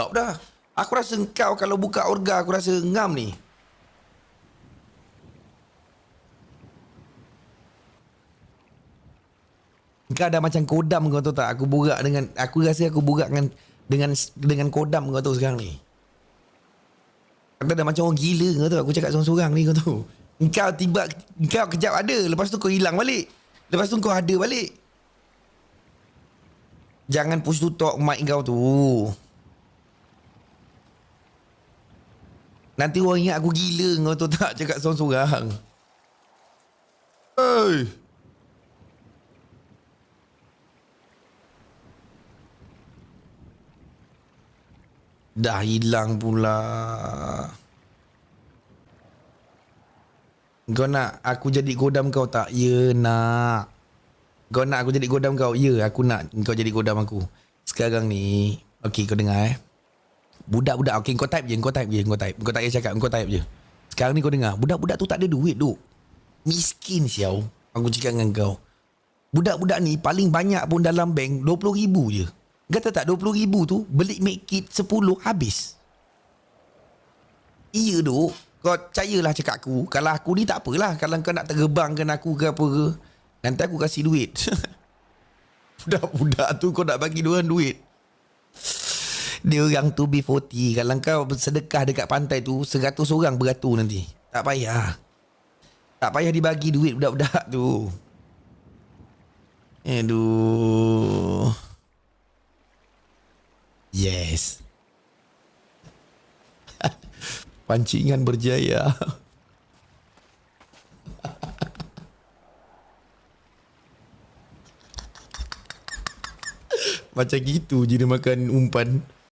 Tak dah. Aku rasa kau kalau buka orga aku rasa ngam ni. Kau dah macam kodam kau tahu tak? Aku burak dengan aku rasa aku burak dengan dengan dengan kodam kau tahu sekarang ni. Kau dah macam orang gila kau tahu. Aku cakap seorang-seorang ni kau tahu. Kau tiba kau kejap ada, lepas tu kau hilang balik. Lepas tu kau ada balik. Jangan push talk mic kau tu. Nanti orang ingat aku gila kau tu tak cakap seorang-seorang. Hey. Dah hilang pula. Kau nak aku jadi godam kau tak? Ya nak. Kau nak aku jadi godam kau? Ya aku nak kau jadi godam aku. Sekarang ni. Okay kau dengar eh. Budak-budak. Okay kau type je. Kau type je. Kau type. Kau tak payah cakap. Kau type je. Sekarang ni kau dengar. Budak-budak tu tak ada duit duk. Miskin siau. Aku cakap dengan kau. Budak-budak ni paling banyak pun dalam bank RM20,000 je. Kata tak RM20,000 tu beli make kit 10 habis. Iya duk. Kau percayalah cakap aku. Kalau aku ni tak apalah. Kalau kau nak tergebangkan aku ke apa ke. Nanti aku kasih duit. Budak-budak tu kau nak bagi diorang duit. Dia orang tu B40. Kalau kau sedekah dekat pantai tu, 100 orang beratur nanti. Tak payah. Tak payah dibagi duit budak-budak tu. Aduh. Yes. Pancingan berjaya. Macam gitu je dia makan umpan.